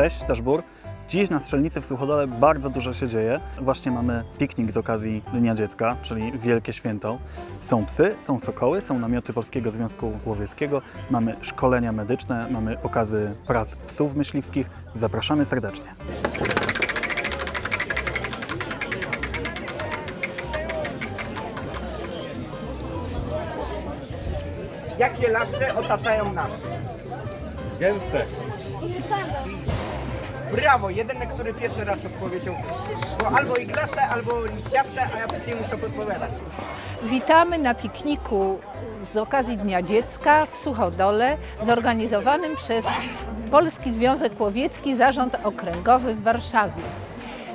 Cześć, Daszbur. Dziś na Strzelnicy w Suchodole bardzo dużo się dzieje. Właśnie mamy piknik z okazji Dnia Dziecka, czyli wielkie święto. Są psy, są sokoły, są namioty Polskiego Związku Łowieckiego, mamy szkolenia medyczne, mamy pokazy prac psów myśliwskich. Zapraszamy serdecznie. Jakie lasy otaczają nas? Gęste. Brawo, jedyny, który pierwszy raz odpowiedział. Bo albo iglaste, albo liściaste, a ja później muszę podpowiadać. Witamy na pikniku z okazji Dnia Dziecka w Suchodole, zorganizowanym przez Polski Związek Łowiecki Zarząd Okręgowy w Warszawie.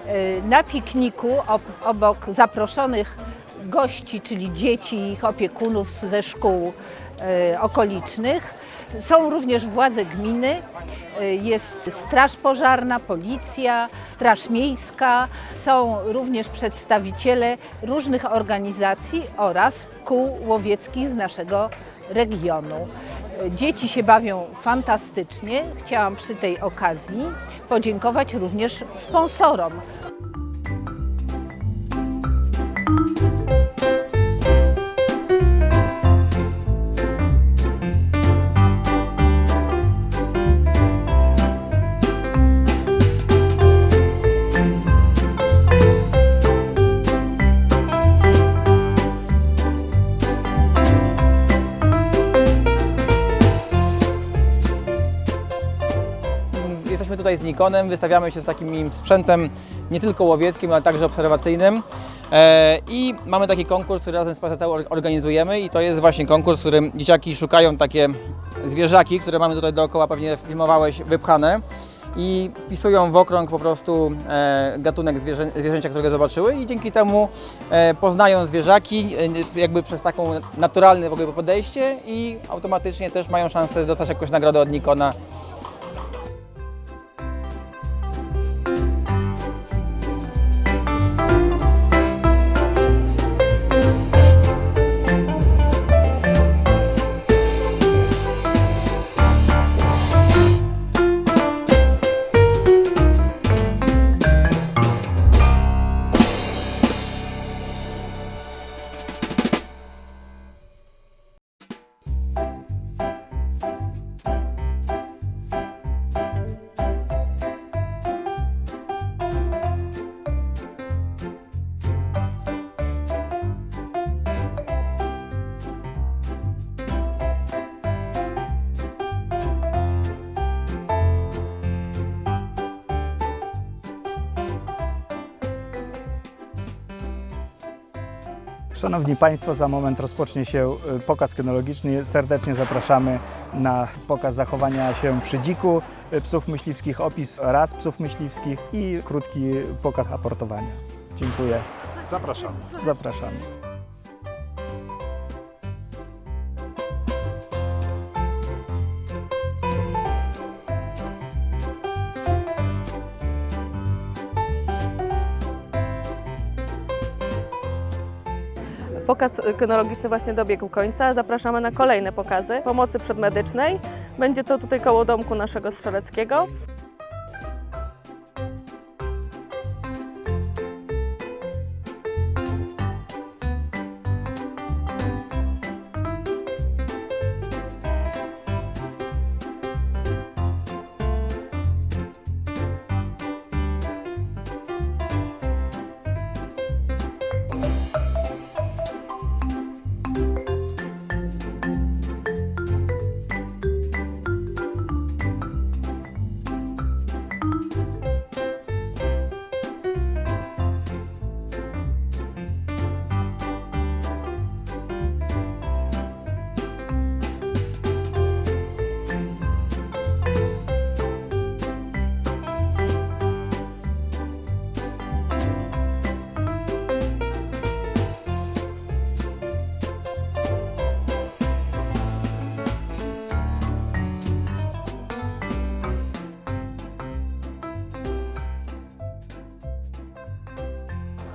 Yy, Na pikniku ob- obok zaproszonych gości, czyli dzieci i ich opiekunów ze szkół yy, okolicznych, są również władze gminy, yy, jest straż pożarna, policja, straż miejska, są również przedstawiciele różnych organizacji oraz kół łowieckich z naszego regionu. Dzieci się bawią fantastycznie. Chciałam przy tej okazji podziękować również sponsorom. Tutaj z Nikonem, wystawiamy się z takim sprzętem nie tylko łowieckim, ale także obserwacyjnym. E, I mamy taki konkurs, który razem z PZC organizujemy i to jest właśnie konkurs, w którym dzieciaki szukają takie zwierzaki, które mamy tutaj dookoła, pewnie filmowałeś, wypchane i wpisują w okrąg po prostu e, gatunek zwierzę, zwierzęcia, którego zobaczyły i dzięki temu e, poznają zwierzaki e, jakby przez taką naturalne w ogóle podejście i automatycznie też mają szansę dostać jakąś nagrodę od Nikona Szanowni Państwo, za moment rozpocznie się y, pokaz kynologiczny. Serdecznie zapraszamy na pokaz zachowania się przy dziku y, psów myśliwskich, opis ras psów myśliwskich i krótki pokaz aportowania. Dziękuję. Zapraszamy. Zapraszamy. Pokaz kynologiczny właśnie dobiegł końca. Zapraszamy na kolejne pokazy pomocy przedmedycznej. Będzie to tutaj koło domku naszego strzeleckiego.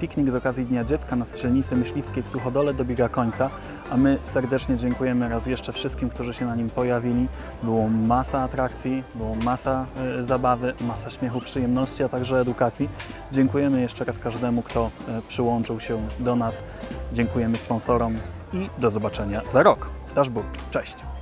Piknik z okazji Dnia Dziecka na strzelnicy myśliwskiej w Suchodole dobiega końca, a my serdecznie dziękujemy raz jeszcze wszystkim, którzy się na nim pojawili. Było masa atrakcji, było masa e, zabawy, masa śmiechu, przyjemności, a także edukacji. Dziękujemy jeszcze raz każdemu, kto e, przyłączył się do nas. Dziękujemy sponsorom i do zobaczenia za rok. Dasz Bóg. Cześć.